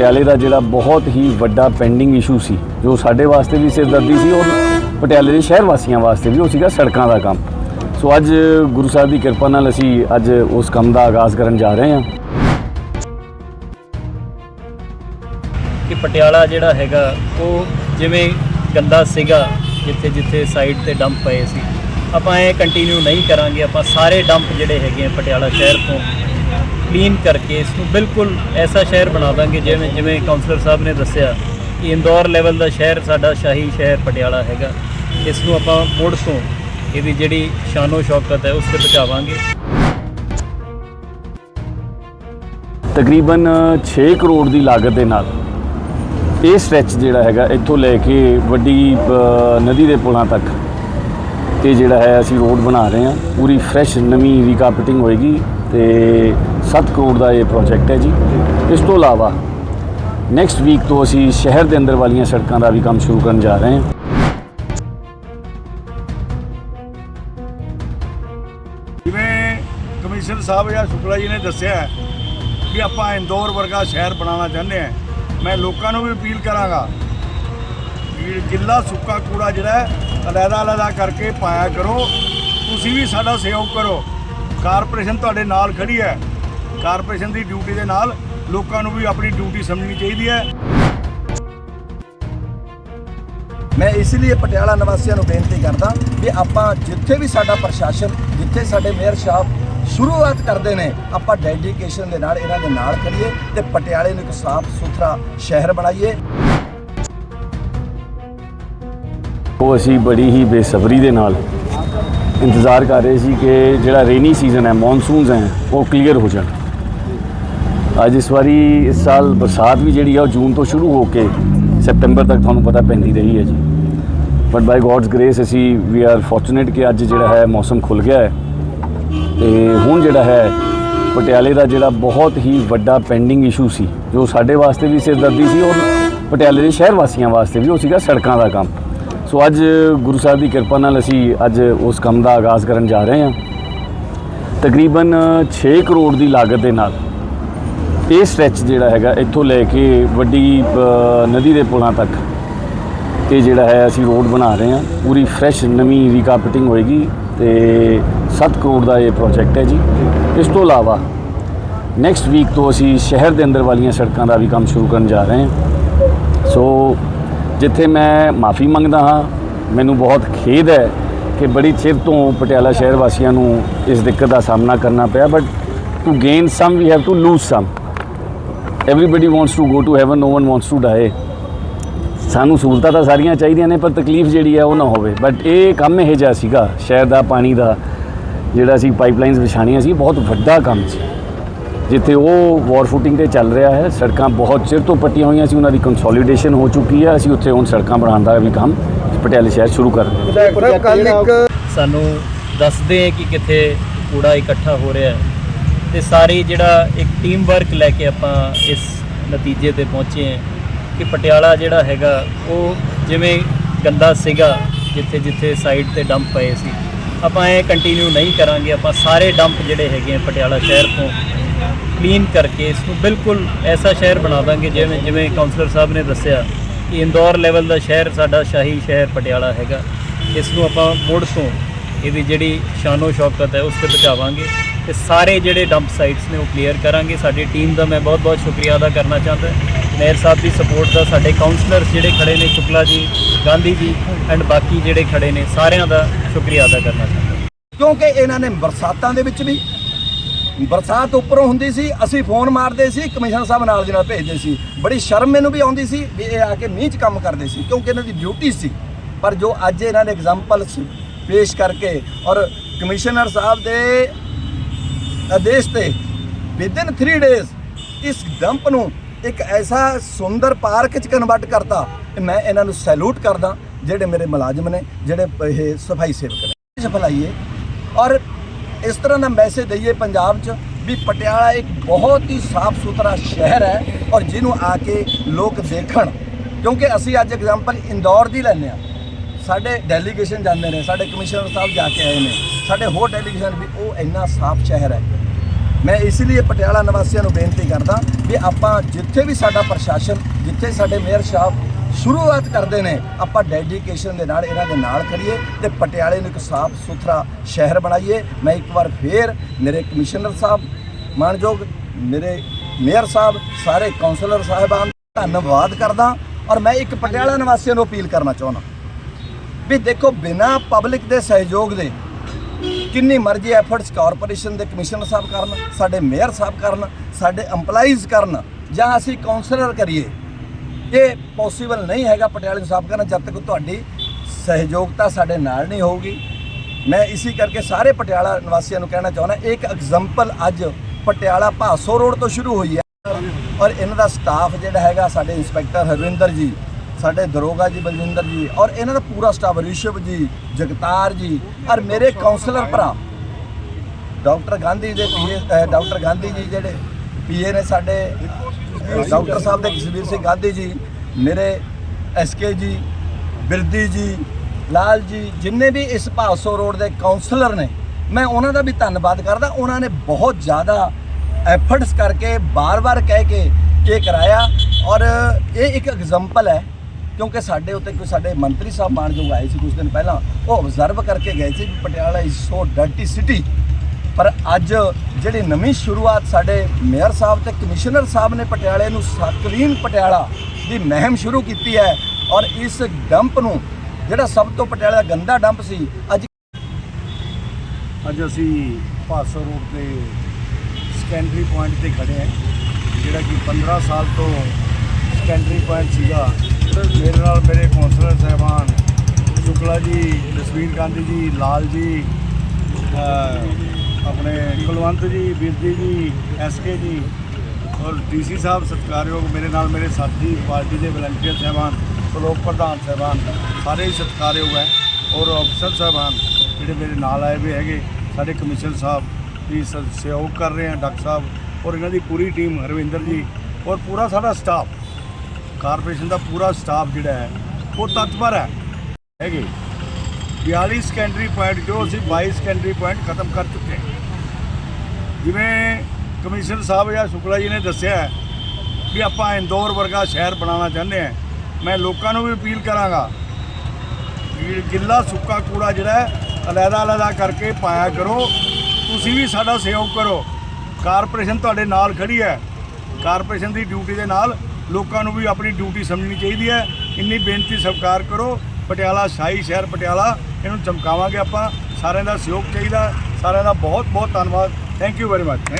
ਪਟਿਆਲੇ ਦਾ ਜਿਹੜਾ ਬਹੁਤ ਹੀ ਵੱਡਾ ਪੈਂਡਿੰਗ ਇਸ਼ੂ ਸੀ, ਜੋ ਸਾਡੇ ਵਾਸਤੇ ਵੀ ਸਿਰਦਰਦੀ ਸੀ ਔਰ ਪਟਿਆਲੇ ਦੇ ਸ਼ਹਿਰ ਵਾਸੀਆਂ ਵਾਸਤੇ ਵੀ, ਉਹ ਸੀਗਾ ਸੜਕਾਂ ਦਾ ਕੰਮ। ਸੋ ਅੱਜ ਗੁਰੂ ਸਾਹਿਬ ਦੀ ਕਿਰਪਾ ਨਾਲ ਅਸੀਂ ਅੱਜ ਉਸ ਕੰਮ ਦਾ ਆਗਾਜ਼ ਕਰਨ ਜਾ ਰਹੇ ਹਾਂ। ਕਿ ਪਟਿਆਲਾ ਜਿਹੜਾ ਹੈਗਾ, ਉਹ ਜਿਵੇਂ ਗੰਦਾ ਸੀਗਾ, ਜਿੱਥੇ ਜਿੱਥੇ ਸਾਈਡ ਤੇ ਡੰਪ ਪਏ ਸੀ। ਆਪਾਂ ਇਹ ਕੰਟੀਨਿਊ ਨਹੀਂ ਕਰਾਂਗੇ, ਆਪਾਂ ਸਾਰੇ ਡੰਪ ਜਿਹੜੇ ਹੈਗੇ ਆ ਪਟਿਆਲਾ ਸ਼ਹਿਰ ਤੋਂ ਕਲੀਨ ਕਰਕੇ ਇਸ ਨੂੰ ਬਿਲਕੁਲ ਐਸਾ ਸ਼ਹਿਰ ਬਣਾ ਦਾਂਗੇ ਜਿਵੇਂ ਜਿਵੇਂ ਕਾਉਂਸਲਰ ਸਾਹਿਬ ਨੇ ਦੱਸਿਆ ਕਿ ਇੰਦੌਰ ਲੈਵਲ ਦਾ ਸ਼ਹਿਰ ਸਾਡਾ ਸ਼ਾਹੀ ਸ਼ਹਿਰ ਪਟਿਆਲਾ ਹੈਗਾ। ਇਸ ਨੂੰ ਆਪਾਂ ਮੁੜ ਤੋਂ ਇਹਦੀ ਜਿਹੜੀ ਸ਼ਾਨੋ ਸ਼ੌਕਤ ਹੈ ਉਸ ਤੇ ਪਹੁੰਚਾਵਾਂਗੇ। ਤਕਰੀਬਨ 6 ਕਰੋੜ ਦੀ ਲਾਗਤ ਦੇ ਨਾਲ ਇਹ ਸਟ੍ਰੈਚ ਜਿਹੜਾ ਹੈਗਾ ਇੱਥੋਂ ਲੈ ਕੇ ਵੱਡੀ ਅ, ਨਦੀ ਦੇ ਪੁਲਾਂ ਤੱਕ 'ਤੇ ਜਿਹੜਾ ਹੈ ਅਸੀਂ ਰੋਡ ਬਣਾ ਰਹੇ ਹਾਂ। ਪੂਰੀ ਫਰੈਸ਼ ਨਵੀਂ ਰੀਕਾਰਪਟਿੰਗ ਹੋਏਗੀ ਤੇ 7 ਕਰੋੜ ਦਾ ਇਹ ਪ੍ਰੋਜੈਕਟ ਹੈ ਜੀ। ਇਸ ਤੋਂ ਇਲਾਵਾ ਨੈਕਸਟ ਵੀਕ ਤੋਂ ਅਸੀਂ ਸ਼ਹਿਰ ਦੇ ਅੰਦਰ ਵਾਲੀਆਂ ਸੜਕਾਂ ਦਾ ਵੀ ਕੰਮ ਸ਼ੁਰੂ ਕਰਨ ਜਾ ਰਹੇ ਹਾਂ। ਜਿਵੇਂ ਕਮਿਸ਼ਨਰ ਸਾਹਿਬ ਜਾਂ ਸ਼ੁਕਲਾ ਜੀ ਨੇ ਦੱਸਿਆ ਹੈ ਕਿ ਆਪਾਂ ਇੰਦੌਰ ਵਰਗਾ ਸ਼ਹਿਰ ਬਣਾਉਣਾ ਚਾਹੁੰਦੇ ਹਾਂ। ਮੈਂ ਲੋਕਾਂ ਨੂੰ ਵੀ ਅਪੀਲ ਕਰਾਂਗਾ ਕਿ ਗਿੱਲਾ ਸੁੱਕਾ ਕੂੜਾ ਜਿਹੜਾ ਹੈ ਅਲੱਗਾ ਕਰਕੇ ਪਾਇਆ ਕਰੋ। ਤੁਸੀਂ ਵੀ ਸਾਡਾ ਸਹਿਯੋਗ ਕਰੋ। ਕਾਰਪੋਰੇਸ਼ਨ ਤੁਹਾਡੇ ਨਾਲ ਖੜੀ ਹੈ। ਕਾਰਪੋਰੇਸ਼ਨ ਦੀ ਡਿਊਟੀ ਦੇ ਨਾਲ ਲੋਕਾਂ ਨੂੰ ਵੀ ਆਪਣੀ ਡਿਊਟੀ ਸਮਝਣੀ ਚਾਹੀਦੀ ਹੈ। ਮੈਂ ਇਸ ਲਈ ਪਟਿਆਲਾ ਨਿਵਾਸੀਆਂ ਨੂੰ ਬੇਨਤੀ ਕਰਦਾ ਵੀ ਆਪਾਂ ਜਿੱਥੇ ਵੀ ਸਾਡਾ ਪ੍ਰਸ਼ਾਸਨ ਜਿੱਥੇ ਸਾਡੇ ਮੇਅਰ ਸਾਹਿਬ ਸ਼ੁਰੂਆਤ ਕਰਦੇ ਨੇ ਆਪਾਂ ਡੈਡੀਕੇਸ਼ਨ ਦੇ ਨਾਲ ਇਹਨਾਂ ਦੇ ਨਾਲ ਕਰੀਏ ਤੇ ਪਟਿਆਲੇ ਨੂੰ ਇੱਕ ਸਾਫ਼ ਸੁਥਰਾ ਸ਼ਹਿਰ ਬਣਾਈਏ। ਉਹ ਅਸੀਂ ਬੜੀ ਹੀ ਬੇਸਬਰੀ ਦੇ ਨਾਲ ਇੰਤਜ਼ਾਰ ਕਰ ਰਹੇ ਸੀ ਕਿ ਜਿਹੜਾ ਰੇਨੀ ਸੀਜ਼ਨ ਹੈ ਮੌਨਸੂਨਸ ਹੈ ਉਹ ਕਲੀਅਰ ਹੋ ਜਾਣ। ਅੱਜ ਇਸ ਵਾਰੀ ਇਸ ਸਾਲ ਬਰਸਾਤ ਵੀ ਜਿਹੜੀ ਆ ਉਹ ਜੂਨ ਤੋਂ ਸ਼ੁਰੂ ਹੋ ਕੇ ਸੈਪਟੈਂਬਰ ਤੱਕ ਤੁਹਾਨੂੰ ਪਤਾ ਪੈਂਦੀ ਰਹੀ ਹੈ ਜੀ। ਬਟ ਬਾਈ ਗੋਡਸ ਗ੍ਰੇਸ ਅਸੀਂ ਵੀ ਆਰ ਫੋਰਚੂਨੇਟ ਕਿ ਅੱਜ ਜਿਹੜਾ ਹੈ ਮੌਸਮ ਖੁੱਲ ਗਿਆ ਹੈ। ਤੇ ਹੁਣ ਜਿਹੜਾ ਹੈ ਪਟਿਆਲੇ ਦਾ ਜਿਹੜਾ ਬਹੁਤ ਹੀ ਵੱਡਾ ਪੈਂਡਿੰਗ ਇਸ਼ੂ ਸੀ, ਜੋ ਸਾਡੇ ਵਾਸਤੇ ਵੀ ਸਿਰਦਰਦੀ ਸੀ, ਔਰ ਪਟਿਆਲੇ ਦੇ ਸ਼ਹਿਰ ਵਾਸੀਆਂ ਵਾਸਤੇ ਵੀ ਉਹ ਸੀਗਾ ਸੜਕਾਂ ਦਾ ਕੰਮ। ਸੋ ਅੱਜ ਗੁਰੂ ਸਾਹਿਬ ਦੀ ਕਿਰਪਾ ਨਾਲ ਅਸੀਂ ਅੱਜ ਉਸ ਕੰਮ ਦਾ ਆਗਾਜ਼ ਕਰਨ ਜਾ ਰਹੇ ਹਾਂ। ਤਕਰੀਬਨ 6 ਕਰੋੜ ਦੀ ਲਾਗਤ ਦੇ ਨਾਲ ਇਹ ਸਟ੍ਰੈਚ ਜਿਹੜਾ ਹੈਗਾ ਇੱਥੋਂ ਲੈ ਕੇ ਵੱਡੀ ਨਦੀ ਦੇ ਪੁਲਾਂ ਤੱਕ। ਇਹ ਜਿਹੜਾ ਹੈ, ਅਸੀਂ ਰੋਡ ਬਣਾ ਰਹੇ ਹਾਂ। ਪੂਰੀ ਫਰੈਸ਼ ਨਵੀਂ ਰੀਕਾਰਪਟਿੰਗ ਹੋਏਗੀ ਤੇ 7 ਕਰੋੜ ਦਾ ਇਹ ਪ੍ਰੋਜੈਕਟ ਹੈ ਜੀ। ਇਸ ਤੋਂ ਇਲਾਵਾ ਨੈਕਸਟ ਵੀਕ ਤੋਂ ਅਸੀਂ ਸ਼ਹਿਰ ਦੇ ਅੰਦਰ ਵਾਲੀਆਂ ਸੜਕਾਂ ਦਾ ਵੀ ਕੰਮ ਸ਼ੁਰੂ ਕਰਨ ਜਾ ਰਹੇ ਹਾਂ। ਸੋ ਜਿੱਥੇ ਮੈਂ ਮਾਫੀ ਮੰਗਦਾ ਹਾਂ, ਮੈਨੂੰ ਬਹੁਤ ਖੇਦ ਹੈ ਕਿ ਬੜੀ ਚਿਰ ਤੋਂ ਪਟਿਆਲਾ ਸ਼ਹਿਰ ਵਾਸੀਆਂ ਨੂੰ ਇਸ ਦਿੱਕਤ ਦਾ ਸਾਹਮਣਾ ਕਰਨਾ ਪਿਆ but to gain some we have to lose some everybody wants to go to heaven no one wants to die ਸਾਨੂੰ ਸਹੂਲਤਾਂ ਤਾਂ ਸਾਰੀਆਂ ਚਾਹੀਦੀਆਂ ਨੇ ਪਰ ਤਕਲੀਫ ਜਿਹੜੀ ਹੈ ਉਹ ਨਾ ਹੋਵੇ। ਬਟ ਇਹ ਕੰਮ ਇਹ ਜਿਹਾ ਸੀਗਾ ਸ਼ਹਿਰ ਦਾ ਪਾਣੀ ਦਾ ਜਿਹੜਾ ਸੀ ਪਾਈਪਲਾਈਨਸ ਵਿਛਾਣੀਆਂ ਸੀ ਬਹੁਤ ਵੱਡਾ ਕੰਮ ਸੀ। ਜਿੱਥੇ ਉਹ ਵਾਰ ਫੁਟਿੰਗ ਤੇ ਚੱਲ ਰਿਹਾ ਹੈ ਸੜਕਾਂ ਬਹੁਤ ਚਿਰ ਤੋਂ ਪੱਟੀਆਂ ਹੋਈਆਂ ਸੀ ਉਹਨਾਂ ਦੀ ਕੰਸੋਲੀਡੇਸ਼ਨ ਹੋ ਚੁੱਕੀ ਹੈ। ਅਸੀਂ ਉੱਥੇ ਹੁਣ ਸੜਕਾਂ ਬਣਾਉਣ ਦਾ ਵੀ ਕੰਮ ਪਟਿਆਲੇ ਸ਼ਹਿਰ ਸ਼ੁਰੂ ਕਰ ਰਹੇ ਹਾਂ। ਕੱਲ ਇੱਕ ਸਾਨੂੰ ਦੱਸਦੇ ਹੈ ਕਿ ਕਿੱਥੇ ਕੂੜਾ ਇਕੱਠਾ ਹੋ ਰਿਹਾ ਹੈ। ਤੇ ਸਾਰੀ ਜਿਹੜਾ ਇੱਕ ਟੀਮ ਵਰਕ ਲੈ ਕੇ ਆਪਾਂ ਇਸ ਨਤੀਜੇ ਤੇ ਪਹੁੰਚੇ ਹਾਂ ਕਿ ਪਟਿਆਲਾ ਜਿਹੜਾ ਹੈਗਾ, ਉਹ ਜਿਵੇਂ ਗੰਦਾ ਸੀਗਾ, ਜਿੱਥੇ ਜਿੱਥੇ ਸਾਈਡ ਤੇ ਡੰਪ ਪਏ ਸੀ। ਆਪਾਂ ਇਹ ਕੰਟੀਨਿਊ ਨਹੀਂ ਕਰਾਂਗੇ, ਆਪਾਂ ਸਾਰੇ ਡੰਪ ਜਿਹੜੇ ਹੈਗੇ ਆ ਪਟਿਆਲਾ ਸ਼ਹਿਰ ਤੋਂ ਕਲੀਨ ਕਰਕੇ ਇਸ ਨੂੰ ਬਿਲਕੁਲ ਐਸਾ ਸ਼ਹਿਰ ਬਣਾ ਦਾਂਗੇ ਜਿਵੇਂ ਜਿਵੇਂ ਕਾਉਂਸਲਰ ਸਾਹਿਬ ਨੇ ਦੱਸਿਆ ਕਿ ਇੰਦੌਰ ਲੈਵਲ ਦਾ ਸ਼ਹਿਰ, ਸਾਡਾ ਸ਼ਾਹੀ ਸ਼ਹਿਰ ਪਟਿਆਲਾ ਹੈਗਾ। ਇਸ ਨੂੰ ਆਪਾਂ ਮੁੜ ਤੋਂ ਇਹਦੀ ਜਿਹੜੀ ਸ਼ਾਨੋ ਸ਼ੌਕਤ ਹੈ ਉਸ ਤੇ ਪਹੁੰਚਾਵਾਂਗੇ ਤੇ ਸਾਰੇ ਜਿਹੜੇ ਡੰਪ ਸਾਈਟਸ ਨੇ ਉਹ ਕਲੀਅਰ ਕਰਾਂਗੇ। ਸਾਡੀ ਟੀਮ ਦਾ ਮੈਂ ਬਹੁਤ-ਬਹੁਤ ਸ਼ੁਕਰੀਆ ਅਦਾ ਕਰਨਾ ਚਾਹੁੰਦਾ ਮੇਅਰ ਸਾਹਿਬ ਦੀ ਸਪੋਰਟ ਦਾ, ਸਾਡੇ ਕਾਉਂਸਲਰਸ ਜਿਹੜੇ ਖੜੇ ਨੇ, ਸ਼ੁਕਲਾ ਜੀ, ਗਾਂਧੀ ਜੀ ਐਂਡ ਬਾਕੀ ਜਿਹੜੇ ਖੜੇ ਨੇ, ਸਾਰਿਆਂ ਦਾ ਸ਼ੁਕਰੀਆ ਅਦਾ ਕਰਨਾ ਚਾਹੁੰਦਾ ਕਿਉਂਕਿ ਇਹਨਾਂ ਨੇ ਬਰਸਾਤਾਂ ਦੇ ਵਿੱਚ ਵੀ ਬਰਸਾਤ ਉੱਪਰੋਂ ਹੁੰਦੀ ਸੀ, ਅਸੀਂ ਫੋਨ ਮਾਰਦੇ ਸੀ, ਕਮਿਸ਼ਨਰ ਸਾਹਿਬ ਨਾਲ ਦੀ ਨਾਲ ਭੇਜਦੇ ਸੀ। ਬੜੀ ਸ਼ਰਮ ਮੈਨੂੰ ਵੀ ਆਉਂਦੀ ਸੀ ਵੀ ਇਹ ਆ ਕੇ ਮੀਂਹ 'ਚ ਕੰਮ ਕਰਦੇ ਸੀ, ਕਿਉਂਕਿ ਇਹਨਾਂ ਦੀ ਡਿਊਟੀ ਸੀ। ਪਰ ਜੋ ਅੱਜ ਇਹਨਾਂ ਨੇ ਐਗਜ਼ਾਮਪਲ ਪੇਸ਼ ਕਰਕੇ ਔਰ ਕਮਿਸ਼ਨਰ ਸਾਹਿਬ ਦੇ ਆਦੇਸ਼ ਤੇ ਵਿਦਿਨ 3 ਡੇਜ਼ ਇਸ ਡੰਪ ਨੂੰ ਇੱਕ ਐਸਾ ਸੁੰਦਰ ਪਾਰਕ 'ਚ ਕਨਵਰਟ ਕਰਤਾ। ਕਿ ਮੈਂ ਇਹਨਾਂ ਨੂੰ ਸੈਲੂਟ ਕਰਦਾ, ਜਿਹੜੇ ਮੇਰੇ ਮੁਲਾਜ਼ਮ ਨੇ, ਜਿਹੜੇ ਇਹ ਸਫ਼ਾਈ ਸੇਵਕ ਨੇ। ਸਫਲਾਈਏ, ਔਰ ਇਸ ਤਰ੍ਹਾਂ ਦਾ ਮੈਸੇਜ ਦਈਏ ਪੰਜਾਬ 'ਚ ਵੀ ਪਟਿਆਲਾ ਇੱਕ ਬਹੁਤ ਹੀ ਸਾਫ਼ ਸੁਥਰਾ ਸ਼ਹਿਰ ਹੈ ਔਰ ਜਿਹਨੂੰ ਆ ਕੇ ਲੋਕ ਦੇਖਣ। ਕਿਉਂਕਿ ਅਸੀਂ ਅੱਜ ਐਗਜ਼ਾਮਪਲ ਇੰਦੌਰ ਦੀ ਲੈਂਦੇ ਆ ਸਾਡੇ ਡੈਲੀਗੇਸ਼ਨ ਜਾਂਦੇ ਨੇ, ਸਾਡੇ ਕਮਿਸ਼ਨਰ ਸਾਹਿਬ ਜਾ ਕੇ ਆਏ ਨੇ। ਸਾਡੇ ਹੋਰ ਡੈਲੀਗੇਸ਼ਨ ਵੀ, ਉਹ ਇੰਨਾ ਸਾਫ਼ ਸ਼ਹਿਰ ਹੈ। ਮੈਂ ਇਸ ਲਈ ਪਟਿਆਲਾ ਨਿਵਾਸੀਆਂ ਨੂੰ ਬੇਨਤੀ ਕਰਦਾ ਵੀ ਆਪਾਂ ਜਿੱਥੇ ਵੀ ਸਾਡਾ ਪ੍ਰਸ਼ਾਸਨ, ਜਿੱਥੇ ਸਾਡੇ ਮੇਅਰ ਸਾਹਿਬ ਸ਼ੁਰੂਆਤ ਕਰਦੇ ਨੇ, ਆਪਾਂ ਡੈਡੀਕੇਸ਼ਨ ਦੇ ਨਾਲ ਇਹਨਾਂ ਦੇ ਨਾਲ ਕਰੀਏ ਤੇ ਪਟਿਆਲੇ ਨੂੰ ਇੱਕ ਸਾਫ਼ ਸੁਥਰਾ ਸ਼ਹਿਰ ਬਣਾਈਏ। ਮੈਂ ਇੱਕ ਵਾਰ ਫੇਰ ਮੇਰੇ ਕਮਿਸ਼ਨਰ ਸਾਹਿਬ, ਮਾਨਯੋਗ ਮੇਰੇ ਮੇਅਰ ਸਾਹਿਬ, ਸਾਰੇ ਕਾਉਂਸਲਰ ਸਾਹਿਬਾਨ ਧੰਨਵਾਦ ਕਰਦਾ ਔਰ ਮੈਂ ਇੱਕ ਪਟਿਆਲਾ ਨਿਵਾਸੀਆਂ ਨੂੰ ਅਪੀਲ ਕਰਨਾ ਚਾਹੁੰਦਾ। ਵੀ ਦੇਖੋ, ਬਿਨਾ ਪਬਲਿਕ ਦੇ ਸਹਿਯੋਗ ਦੇ ਕਿੰਨੀ ਮਰਜ਼ੀ ਐਫਰਟਸ ਕਾਰਪੋਰੇਸ਼ਨ ਦੇ ਕਮਿਸ਼ਨਰ ਸਾਹਿਬ ਕਰਨ, ਸਾਡੇ ਮੇਅਰ ਸਾਹਿਬ ਕਰਨ, ਸਾਡੇ EMPLOYEES ਕਰਨ, ਜਾਂ ਅਸੀਂ ਕਾਉਂਸਲਰ ਕਰੀਏ, ਇਹ ਪੋਸੀਬਲ ਨਹੀਂ ਹੈਗਾ। ਪਟਿਆਲੇ ਨੂੰ ਸਾਫ਼ ਕਰਨਾ ਜਦ ਤੱਕ ਤੁਹਾਡੀ ਸਹਿਯੋਗਤਾ ਸਾਡੇ ਨਾਲ ਨਹੀਂ ਹੋਊਗੀ। ਮੈਂ ਇਸੇ ਕਰਕੇ ਸਾਰੇ ਪਟਿਆਲਾ ਨਿਵਾਸੀਆਂ ਨੂੰ ਕਹਿਣਾ ਚਾਹੁੰਦਾ, ਇੱਕ ਐਗਜ਼ਾਮਪਲ ਅੱਜ ਪਟਿਆਲਾ ਭਾਸੋ ਰੋਡ ਤੋਂ ਸ਼ੁਰੂ ਹੋਈ ਹੈ। ਔਰ ਇਹਨਾਂ ਦਾ ਸਟਾਫ ਜਿਹੜਾ ਹੈਗਾ, ਸਾਡੇ ਇੰਸਪੈਕਟਰ ਹਰਵਿੰਦਰ ਜੀ ਸਾਡੇ ਦਰੋਗਾ ਜੀ, ਬਲਜਿੰਦਰ ਜੀ ਔਰ ਇਹਨਾਂ ਦਾ ਪੂਰਾ ਸਟਾਫ ਰਿਸ਼ਵ ਜੀ, ਜਗਤਾਰ ਜੀ, ਔਰ ਮੇਰੇ ਕਾਉਂਸਲਰ ਭਰਾ। ਡਾਕਟਰ ਗਾਂਧੀ ਦੇ ਪੀਏ ਡਾਕਟਰ ਗਾਂਧੀ ਜੀ ਜਿਹੜੇ ਪੀਏ ਨੇ ਸਾਡੇ, ਡਾਕਟਰ ਸਾਹਿਬ ਦੇ ਕਸ਼ਮੀਰ ਸਿੰਘ ਗਾਂਧੀ ਜੀ, ਮੇਰੇ ਐਸਕੇ ਜੀ, ਬਿਰਦੀ ਜੀ, ਲਾਲ ਜੀ, ਜਿੰਨੇ ਵੀ ਇਸ ਭਾਸੋ ਰੋਡ ਦੇ ਕਾਉਂਸਲਰ ਨੇ, ਮੈਂ ਉਹਨਾਂ ਦਾ ਵੀ ਧੰਨਵਾਦ ਕਰਦਾ। ਉਹਨਾਂ ਨੇ ਬਹੁਤ ਜ਼ਿਆਦਾ ਐਫਰਟਸ ਕਰਕੇ ਬਾਰ-ਬਾਰ ਕਹਿ ਕੇ ਇਹ ਕਰਾਇਆ ਔਰ ਇਹ ਇੱਕ ਐਗਜ਼ਾਮਪਲ ਹੈ। ਕਿਉਂਕਿ ਸਾਡੇ ਉੱਤੇ ਕੋਈ ਸਾਡੇ ਮੰਤਰੀ ਸਾਹਿਬ ਮਾਨਯੋਗ ਆਏ ਸੀ ਕੁਝ ਦਿਨ ਪਹਿਲਾਂ, ਉਹ ਆਬਜ਼ਰਵ ਕਰਕੇ ਗਏ ਸੀ ਕਿ Patiala is so dirty city ਪਰ ਅੱਜ ਜਿਹੜੀ ਨਵੀਂ ਸ਼ੁਰੂਆਤ ਸਾਡੇ ਮੇਅਰ ਸਾਹਿਬ ਤੇ ਕਮਿਸ਼ਨਰ ਸਾਹਿਬ ਨੇ ਪਟਿਆਲੇ ਨੂੰ ਕਲੀਨ ਪਟਿਆਲਾ ਦੀ ਮਹਿਮ ਸ਼ੁਰੂ ਕੀਤੀ ਹੈ ਔਰ ਇਸ ਡੰਪ ਨੂੰ, ਜਿਹੜਾ ਸਭ ਤੋਂ ਪਟਿਆਲਾ ਦਾ ਗੰਦਾ ਡੰਪ ਸੀ, ਅੱਜ ਅੱਜ ਅਸੀਂ ਭਾਸੋ ਰੋਡ ਤੇ ਸੈਕੰਡਰੀ ਪੁਆਇੰਟ ਤੇ ਖੜੇ ਹਾਂ, ਜਿਹੜਾ ਕਿ 15 ਸਾਲ ਤੋਂ ਸੈਕੰਡਰੀ ਪੁਆਇੰਟ ਸੀਗਾ। ਮੇਰੇ ਨਾਲ ਮੇਰੇ ਕੌਂਸਲਰ ਸਾਹਿਬਾਨ ਸ਼ੁਕਲਾ ਜੀ, ਜਸਵੀਰ ਗਾਂਧੀ ਜੀ, ਲਾਲ ਜੀ ਆਪਣੇ ਕੁਲਵੰਤ ਜੀ ਬਿਰਦੀ ਜੀ ਐਸਕੇ ਜੀ ਔਰ ਡੀਸੀ ਸਾਹਿਬ ਸਤਿਕਾਰਯੋਗ ਮੇਰੇ ਨਾਲ ਮੇਰੇ ਸਾਥੀ, ਪਾਰਟੀ ਦੇ ਵਲੰਟੀਅਰ ਸਾਹਿਬਾਨ, ਬਲੋਕ ਪ੍ਰਧਾਨ ਸਾਹਿਬਾਨ, ਸਾਰੇ ਹੀ ਸਤਿਕਾਰਯੋਗ ਹੈ ਔਰ ਅਫਸਰ ਸਾਹਿਬਾਨ ਜਿਹੜੇ ਮੇਰੇ ਨਾਲ ਆਏ ਹੋਏ ਹੈਗੇ, ਸਾਡੇ ਕਮਿਸ਼ਨਰ ਸਾਹਿਬ ਵੀ ਸ- ਸਹਿਯੋਗ ਕਰ ਰਹੇ ਹਨ ਡਾਕਟਰ ਸਾਹਿਬ ਔਰ ਇਹਨਾਂ ਦੀ ਪੂਰੀ ਟੀਮ ਹਰਵਿੰਦਰ ਜੀ ਔਰ ਪੂਰਾ ਸਾਡਾ ਸਟਾਫ ਕਾਰਪੋਰੇਸ਼ਨ ਦਾ ਪੂਰਾ ਸਟਾਫ ਜਿਹੜਾ ਹੈ, ਉਹ ਤਤਪਰ ਹੈ। ਹੈਗੇ। 42 ਸੈਕੰਡਰੀ ਪੁਆਇੰਟ ਜੋ ਅਸੀਂ 22 ਸੈਕੰਡਰੀ ਪੁਆਇੰਟ ਖਤਮ ਕਰ ਚੁੱਕੇ ਹਾਂ। ਜਿਵੇਂ ਕਮਿਸ਼ਨਰ ਸਾਹਿਬ ਜਾਂ ਸ਼ੁਕਲਾ ਜੀ ਨੇ ਦੱਸਿਆ ਹੈ ਵੀ ਆਪਾਂ ਇੰਦੌਰ ਵਰਗਾ ਸ਼ਹਿਰ ਬਣਾਉਣਾ ਚਾਹੁੰਦੇ ਹਾਂ। ਮੈਂ ਲੋਕਾਂ ਨੂੰ ਵੀ ਅਪੀਲ ਕਰਾਂਗਾ ਕਿ ਗਿੱਲਾ ਸੁੱਕਾ ਕੂੜਾ ਜਿਹੜਾ ਹੈ ਅਲੱਗਾ ਕਰਕੇ ਪਾਇਆ ਕਰੋ। ਤੁਸੀਂ ਵੀ ਸਾਡਾ ਸਹਿਯੋਗ ਕਰੋ। ਕਾਰਪੋਰੇਸ਼ਨ ਤੁਹਾਡੇ ਨਾਲ ਖੜੀ ਹੈ। ਕਾਰਪੋਰੇਸ਼ਨ ਦੀ ਡਿਊਟੀ ਦੇ ਨਾਲ ਲੋਕਾਂ ਨੂੰ ਵੀ ਆਪਣੀ ਡਿਊਟੀ ਸਮਝਣੀ ਚਾਹੀਦੀ ਹੈ। ਇੰਨੀ ਬੇਨਤੀ ਸਵੀਕਾਰ ਕਰੋ। ਪਟਿਆਲਾ ਸ਼ਾਹੀ ਸ਼ਹਿਰ ਪਟਿਆਲਾ, ਇਹਨੂੰ ਚਮਕਾਵਾਂਗੇ ਆਪਾਂ। ਸਾਰਿਆਂ ਦਾ ਸਹਿਯੋਗ ਚਾਹੀਦਾ। ਸਾਰਿਆਂ ਦਾ ਬਹੁਤ ਬਹੁਤ ਧੰਨਵਾਦ। Thank you very much